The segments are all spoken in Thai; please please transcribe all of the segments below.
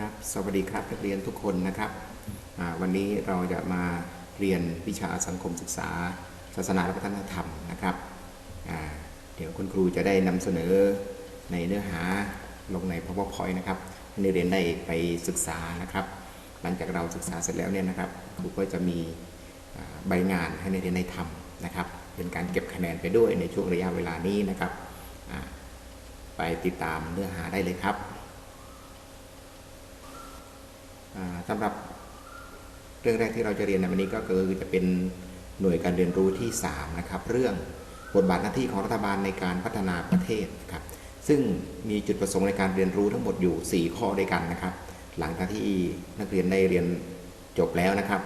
ครับ สวัสดีครับนักเรียนทุกคนนะครับ วันนี้เราจะมาเรียนวิชาสังคมศึกษา ศาสนาและวัฒนธรรมนะครับเดี๋ยวคุณครูจะได้นำเสนอในเนื้อหาลงใน powerpoint นะครับให้นักเรียนได้ไปศึกษานะครับ หลังจากเราศึกษาเสร็จแล้วเนี่ยนะครับ ครูก็จะมีใบงานให้นักเรียนได้ทำนะครับ เป็นการเก็บคะแนนไปด้วยในช่วงระยะเวลานี้นะครับ ไปติดตามเนื้อหาได้เลยครับ อ่าสำหรับเรื่องแรกที่เราจะเรียนในวันนี้ก็คือจะเป็นหน่วยการเรียนรู้ที่ 3 นะครับ เรื่องบทบาทหน้าที่ของรัฐบาลในการพัฒนาประเทศนะครับ ซึ่งมีจุดประสงค์ในการเรียนรู้ทั้งหมดอยู่ 4 ข้อด้วยกันนะครับ หลังจากที่นักเรียนได้เรียนจบแล้วนะครับ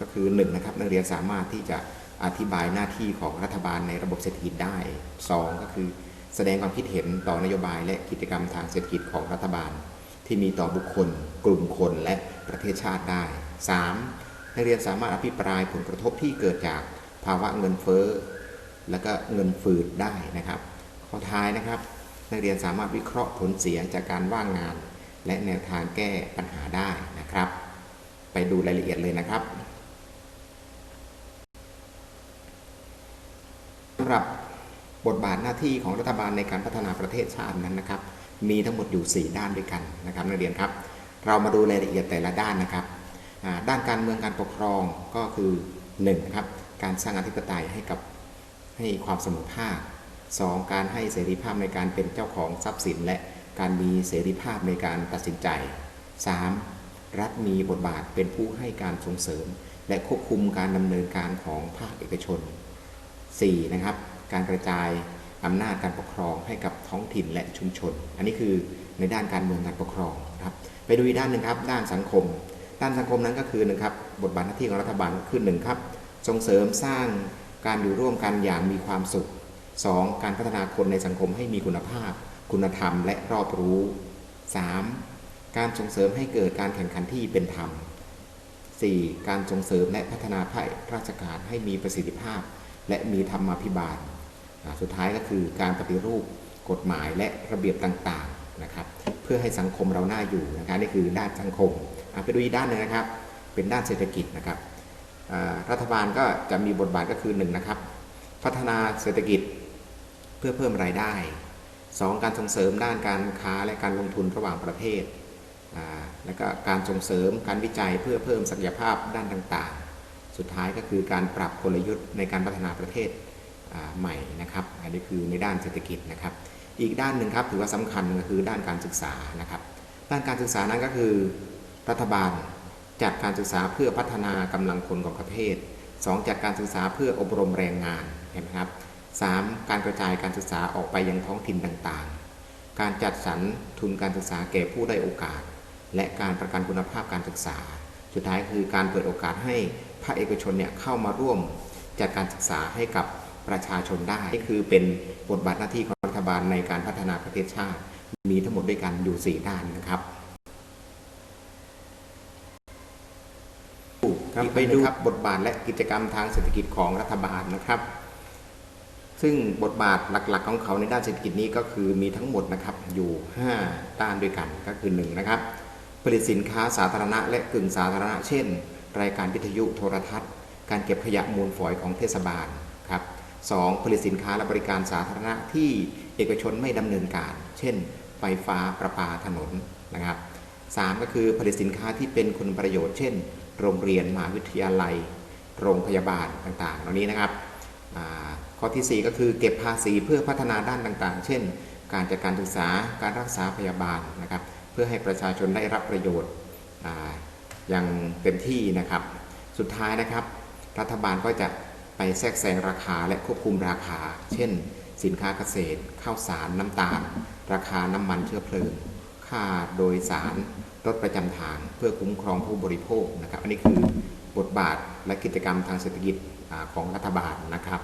ก็คือ1นะครับนักเรียนสามารถที่จะอธิบายหน้าที่ของรัฐบาลในระบบเศรษฐกิจได้ 2 ก็คือแสดงความคิดเห็นต่อนโยบายและกิจกรรมทางเศรษฐกิจของรัฐบาล ที่มีต่อบุคคล กลุ่มคนและประเทศชาติได้ 3. นักเรียนสามารถอภิปรายผลกระทบที่เกิดจากภาวะเงินเฟ้อและก็เงินฝืดได้นะครับ ข้อท้ายนะครับ นักเรียนสามารถวิเคราะห์ผลเสียจากการว่างงาน และแนวทางแก้ปัญหาได้นะครับ ไปดูรายละเอียดเลยนะครับสำหรับบทบาทหน้าที่ของรัฐบาลในการพัฒนาประเทศชาตินั้นนะครับ มีทั้งหมดอยู่ 4 ด้านด้วยกันนะครับนักเรียนครับ เรามาดูรายละเอียดแต่ละด้านนะครับด้านการเมืองการปกครองก็คือ1นะครับการสร้างอธิปไตยให้กับให้ความเสมอภาค 2. การให้เสรีภาพในการเป็นเจ้าของทรัพย์สิน และการมีเสรีภาพในการตัดสินใจ 3. รัฐมีบทบาทเป็นผู้ให้การส่งเสริม และควบคุมการดำเนินการของภาคเอกชน 4. นะครับการกระจาย อำนาจการปกครองให้กับท้องถิ่นและชุมชน อันนี้คือในด้านการเมืองการปกครองนะครับไปดูอีกด้านหนึ่งครับ ด้านสังคม ด้านสังคมนั้นก็คือนะครับบทบาทหน้าที่ของรัฐบาลคือหนึ่งครับ ส่งเสริมสร้างการอยู่ร่วมกันอย่างมีความสุข 2. การพัฒนาคนในสังคมให้มีคุณภาพ คุณธรรมและรอบรู้ 3. การส่งเสริมให้เกิดการแข่งขันที่เป็นธรรม 4. การส่งเสริมและพัฒนาภาคราชการให้มีประสิทธิภาพ และมีธรรมาภิบาล สุดท้ายก็คือการปฏิรูปกฎหมายและระเบียบต่างๆนะครับเพื่อให้สังคมเราน่าอยู่นะครับนี่คือด้านสังคมอะไปดูอีกด้านหนึ่งนะครับ เป็นด้านเศรษฐกิจนะครับรัฐบาลก็จะมีบทบาทก็คือหนึ่งนะครับพัฒนาเศรษฐกิจเพื่อเพิ่มรายได้ 2. การส่งเสริมด้านการค้าและการลงทุนระหว่างประเทศแล้วก็การส่งเสริมการวิจัยเพื่อเพิ่มศักยภาพด้านต่างๆ สุดท้ายก็คือการปรับกลยุทธ์ในการพัฒนาประเทศ ใหม่นะครับอันนี้คือในด้านเศรษฐกิจนะครับ อีกด้านหนึ่งครับถือว่าสำคัญก็คือด้านการศึกษานะครับ ด้านการศึกษานั้นก็คือ รัฐบาลจัดการศึกษาเพื่อพัฒนากำลังคนของประเทศ 2. จัดการศึกษาเพื่ออบรมแรงงานเห็นไหมครับ 3. การกระจายการศึกษาออกไปยังท้องถิ่นต่างๆ การจัดสรรทุนการศึกษาแก่ผู้ได้โอกาส และการประกันคุณภาพการศึกษา สุดท้ายคือการเปิดโอกาสให้ภาคเอกชนเนี่ยเข้ามาร่วมจัดการศึกษาให้กับ ประชาชนได้นี่คือเป็นบทบาทหน้าที่ของรัฐบาลในการพัฒนาประเทศชาติ มีทั้งหมดด้วยกันอยู่ 4 ด้านนะครับครับไปดูครับบทบาทและกิจกรรมทางเศรษฐกิจของรัฐบาลนะครับ ซึ่งบทบาทหลักๆ ของเขาในด้านเศรษฐกิจนี้ก็คือมีทั้งหมดนะครับอยู่ 5 ด้านด้วยกันก็คือ1นะครับผลิตสินค้าสาธารณะและกึ่งสาธารณะเช่น รายการวิทยุโทรทัศน์ การเก็บขยะมูลฝอยของเทศบาลครับ สองผลิตสินค้าและบริการสาธารณะที่เอกชนไม่ดำเนินการ เช่น ไฟฟ้าประปาถนนนะครับสามก็คือผลิตสินค้าที่เป็นคุณประโยชน์ เช่น โรงเรียนมหาวิทยาลัย โรงพยาบาลต่างๆ เหล่านี้นะครับข้อทีสี่ 4 ก็คือเก็บภาษีเพื่อพัฒนาด้านต่างๆ เช่น การจัดการศึกษาการรักษาพยาบาลนะครับเพื่อให้ประชาชนได้รับประโยชน์ออย่างเต็มที่นะครับ สุดท้ายนะครับ รัฐบาลก็จะ ไปแทรกแซงราคาและควบคุมราคา เช่น สินค้าเกษตร ข้าวสาร น้ำตาล ราคาน้ำมันเชื้อเพลิง ค่าโดยสาร รถประจำทาง เพื่อคุ้มครองผู้บริโภคนะครับ อันนี้คือบทบาทและกิจกรรมทางเศรษฐกิจของรัฐบาลนะครับ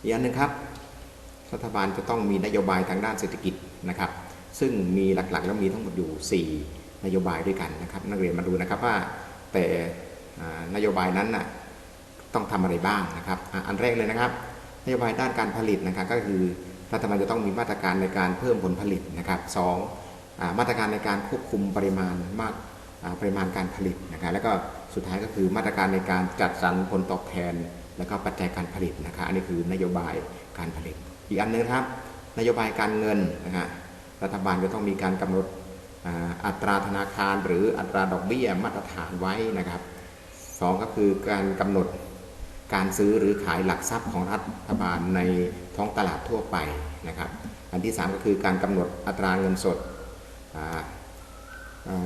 อีกอันหนึงครับ รัฐบาลจะต้องมีนโยบายทางด้านเศรษฐกิจนะครับ ซึ่งมีหลักๆ แล้วมีทั้งหมดอยู่ 4 นโยบายด้วยกันนะครับ นักเรียนมาดูนะครับว่าแต่นโยบายนั้นน่ะต้องทำอะไรบ้างนะครับ อันแรกเลยนะครับ นโยบายด้านการผลิตนะครับก็คือรัฐบาลจะต้องมีมาตรการในการเพิ่มผลผลิตนะครับสองมาตรการในการควบคุมปริมาณมากปริมาณการผลิตนะครับแล้วก็สุดท้ายก็คือมาตรการในการจัดสรรผลตอบแทน แล้วก็ปัจจัยการผลิตนะครับอันนี้คือนโยบายการผลิต อีกอันหนึงครับ นโยบายการเงินนะฮะรัฐบาลจะต้องมีการกำหนด อัตราธนาคารหรืออัตราดอกเบี้ยมาตรฐานไว้นะครับสองก็คือการกำหนดการซื้อหรือขายหลักทรัพย์ของรัฐบาลในท้องตลาดทั่วไปนะครับ อันที่ 3 ก็คือการกำหนดอัตราเงินสด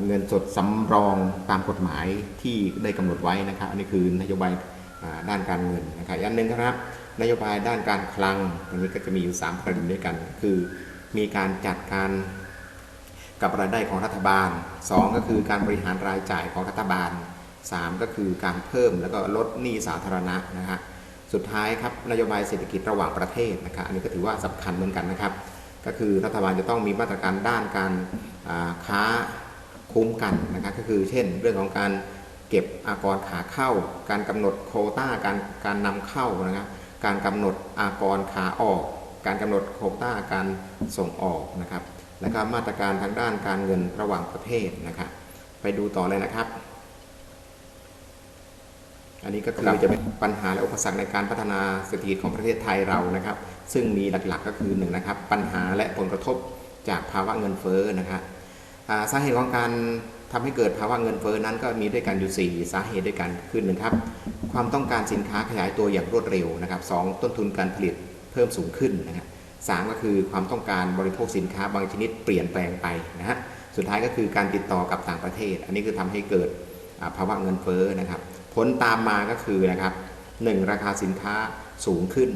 เงินสดสำรองตามกฎหมายที่ได้กำหนดไว้นะครับ อันนี้คือนโยบายด้านการเงินนะครับอันหนึ่งครับ นโยบายด้านการคลังตรงนี้ก็จะมีอยู่ 3 ประเด็นด้วยกัน คือมีการจัดการ กับรายได้ของรัฐบาล 2 ก็คือการบริหารรายจ่ายของรัฐบาล 3 ก็คือการเพิ่มแล้วก็ลดหนี้สาธารณะนะฮะสุดท้ายครับนโยบายเศรษฐกิจระหว่างประเทศนะครับอันนี้ก็ถือว่าสำคัญเหมือนกันนะครับ ก็คือรัฐบาลจะต้องมีมาตรการด้านการค้าคุ้มกันนะครับก็คือเช่น เรื่องของการเก็บอากรขาเข้า การกำหนดโควต้าการการนำเข้านะครับการกำหนดอากรขาออก การกำหนดโควต้าการส่งออกนะครับ และก็มาตรการทางด้านการเงินระหว่างประเทศนะครับไปดูต่อเลยนะครับ อันนี้ก็คือจะเป็นปัญหาและอุปสรรคในการพัฒนาเศรษฐกิจของประเทศไทยเรานะครับ ซึ่งมีหลักๆก็คือหนึ่งนะครับปัญหาและผลกระทบจากภาวะเงินเฟ้อนะครับอ่าสาเหตุของการทำให้เกิดภาวะเงินเฟ้อนั้นก็มีด้วยกันอยู่ 4 สาเหตุด้วยกันคือหนึ่งครับ ความต้องการสินค้าขยายตัวอย่างรวดเร็วนะครับสองต้นทุนการผลิตเพิ่มสูงขึ้นนะครับ สามก็คือความต้องการบริโภคสินค้าบางชนิดเปลี่ยนแปลงไปนะฮะสุดท้ายก็คือการติดต่อกับต่างประเทศ อันนี้คือทำให้เกิดภาวะเงินเฟ้อนะครับ ผลตามมาก็คือนะครับ 1. ราคาสินค้าสูงขึ้น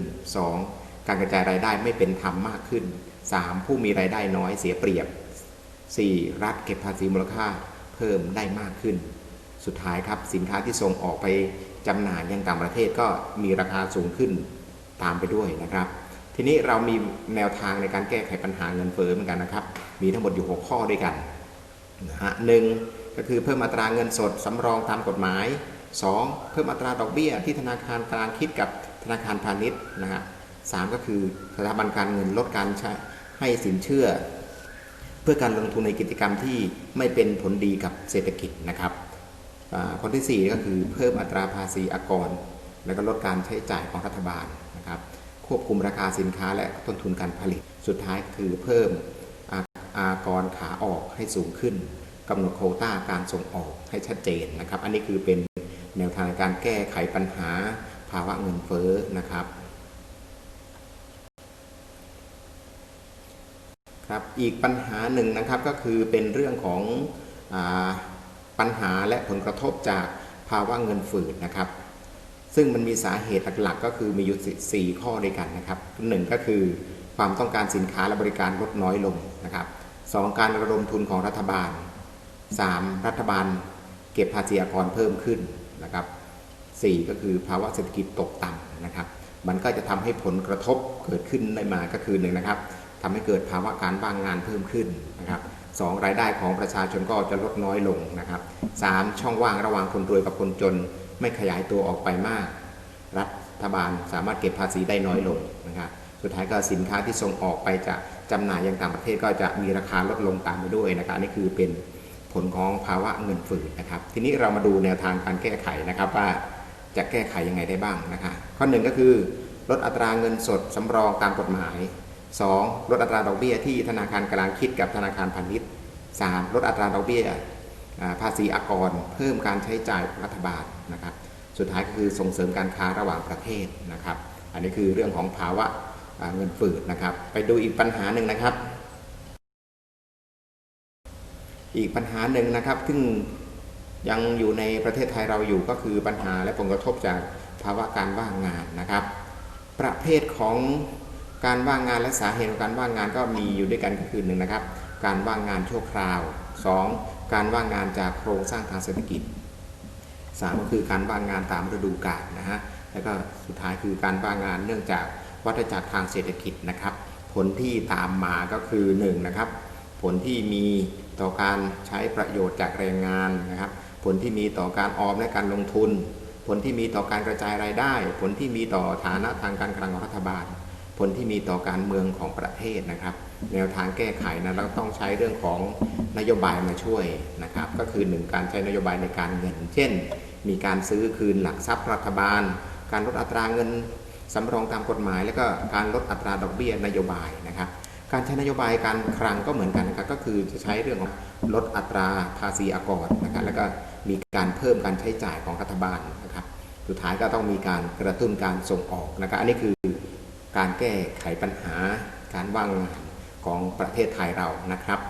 2. การกระจายรายได้ไม่เป็นธรรมมากขึ้น 3. ผู้มีรายได้น้อยเสียเปรียบ 4. รัฐเก็บภาษีมูลค่าเพิ่มได้มากขึ้น สุดท้ายครับสินค้าที่ส่งออกไปจำหน่ายยังต่างประเทศก็มีราคาสูงขึ้นตามไปด้วยนะครับ ทีนี้เรามีแนวทางในการแก้ไขปัญหาเงินเฟ้อเหมือนกันนะครับ มีทั้งหมดอยู่ 6 ข้อด้วยกันนะฮะหนึ่งก็คือเพิ่มอัตราเงินสดสำรองตามกฎหมาย 2. เพิ่มอัตราดอกเบี้ยที่ธนาคารกลางคิดกับธนาคารพาณิชย์นะฮะสามก็คือสถาบันการเงินลดการใช้ให้สินเชื่อ เพื่อการลงทุนในกิจกรรมที่ไม่เป็นผลดีกับเศรษฐกิจนะครับอ่าคนทีสี่ 4 ก็คือเพิ่มอัตราภาษีอากร แล้วก็ลดการใช้จ่ายของรัฐบาลนะครับ ควบคุมราคาสินค้าและต้นทุนการผลิต สุดท้ายคือเพิ่มอาอากรขาออกให้สูงขึ้นกำหนดโคต้าการส่งออกให้ชัดเจนนะครับ อันนี้คือเป็นแนวทางการแก้ไขปัญหาภาวะเงินเฟ้อนะครับครับอีกปัญหาหนึ่งนะครับก็คือเป็นเรื่องของอปัญหาและผลกระทบจากภาวะเงินฝืดนะครับ ซึ่งมันมีสาเหตุหลักๆ ก็คือมีอยู่สี่ข้อด้วยกันนะครับหนึ่งก็คือความต้องการสินค้าและบริการลดน้อยลงนะครับสองการระดมทุนของรัฐบาลสามรัฐบาลเก็บภาษีอากรเพิ่มขึ้นนะครับสี่ก็คือภาวะเศรษฐกิจตกต่ำนะครับ มันก็จะทำให้ผลกระทบเกิดขึ้นได้มาก็คือหนึ่งนะครับทำให้เกิดภาวะการว่างงานเพิ่มขึ้นนะครับสองรายได้ของประชาชนก็จะลดน้อยลงนะครับสามช่องว่างระหว่างคนรวยกับคนจน ไม่ขยายตัวออกไปมาก รัฐบาลสามารถเก็บภาษีได้น้อยลงนะครับสุดท้ายก็สินค้าที่ส่งออกไปจะจำหน่ายยังต่างประเทศก็จะมีราคาลดลงตามไปด้วยนะครับนี่คือเป็นผลของภาวะเงินฝืดนะครับ ทีนี้เรามาดูแนวทางการแก้ไขนะครับว่าจะแก้ไขยังไงได้บ้างนะคะข้อหนึ่งก็คือลดอัตราเงินสดสำรองตามกฎหมาย 2. ลดอัตราดอกเบี้ยที่ธนาคารกลางคิดกับธนาคารพาณิชย์ 3. ลดอัตราดอกเบี้ย ภาษีอากรเพิ่มการใช้จ่ายรัฐบาลนะครับสุดท้ายก็คือส่งเสริมการค้าระหว่างประเทศนะครับ อันนี้คือเรื่องของภาวะเงินฝืดนะครับ ไปดูอีกปัญหาหนึ่งนะครับ อีกปัญหาหนึ่งนะครับ ซึ่งยังอยู่ในประเทศไทยเราอยู่ก็คือปัญหาและผลกระทบจากภาวะการว่างงานนะครับ ประเภทของการว่างงานและสาเหตุของการว่างงานก็มีอยู่ด้วยกันก็คือหนึ่งนะครับ การว่างงานชั่วคราว 2. การว่างงานจากโครงสร้างทางเศรษฐกิจสามก็คือการว่างงานตามฤดูกาลนะฮะแล้วก็สุดท้ายคือการว่างงานเนื่องจากวัฏจักรทางเศรษฐกิจนะครับ ผลที่ตามมาก็คือ1นงนะครับผลที่มีต่อการใช้ประโยชน์จากแรงงานนะครับ ผลที่มีต่อการออมและการลงทุน ผลที่มีต่อการกระจายรายได้ ผลที่มีต่อฐานะทางการคลังของรัฐบาล ผลที่มีต่อการเมืองของประเทศนะครับ แนวทางแก้ไขนะเราต้องใช้เรื่องของนโยบายมาช่วยนะครับ ก็คือหนึ่งการใช้นโยบายในการเงิน เช่น มีการซื้อคืนหลักทรัพย์รัฐบาล การลดอัตราเงินสำรองตามกฎหมาย แล้วก็การลดอัตราดอกเบี้ยนโยบายนะครับ การใช้นโยบายการคลังก็เหมือนกันนะครับก็คือจะใช้เรื่องของลดอัตราภาษีอากรนะครับแล้วก็มีการเพิ่มการใช้จ่ายของรัฐบาลนะครับ สุดท้ายก็ต้องมีการกระตุ้นการส่งออกนะครับอันนี้คือการแก้ไขปัญหาการว่างงาน ของประเทศไทยเรานะครับ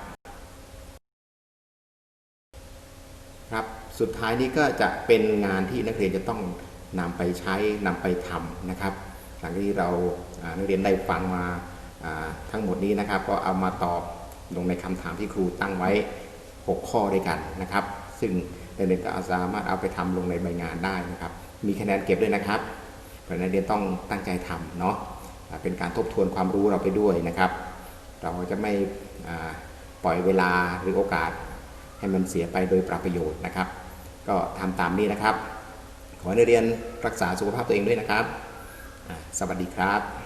ครับสุดท้ายนี้ก็จะเป็นงานที่นักเรียนจะต้องนำไปใช้นำไปทำนะครับ หลังที่เรานักเรียนได้ฟังมาทั้งหมดนี้นะครับ ก็เอามาตอบลงในคำถามที่ครูตั้งไว้ 6 ข้อด้วยกันนะครับ ซึ่งนักเรียนก็สามารถเอาไปทำลงในใบงานได้นะครับ มีคะแนนเก็บด้วยนะครับเพราะนักเรียนต้องตั้งใจทำเนาะเป็นการทบทวนความรู้เราไปด้วยนะครับ เราจะไม่ปล่อยเวลาหรือโอกาสให้มันเสียไปโดยปราประโยชน์นะครับ ก็ทำตามนี้นะครับ ขอให้นักเรียนรักษาสุขภาพตัวเองด้วยนะครับ สวัสดีครับ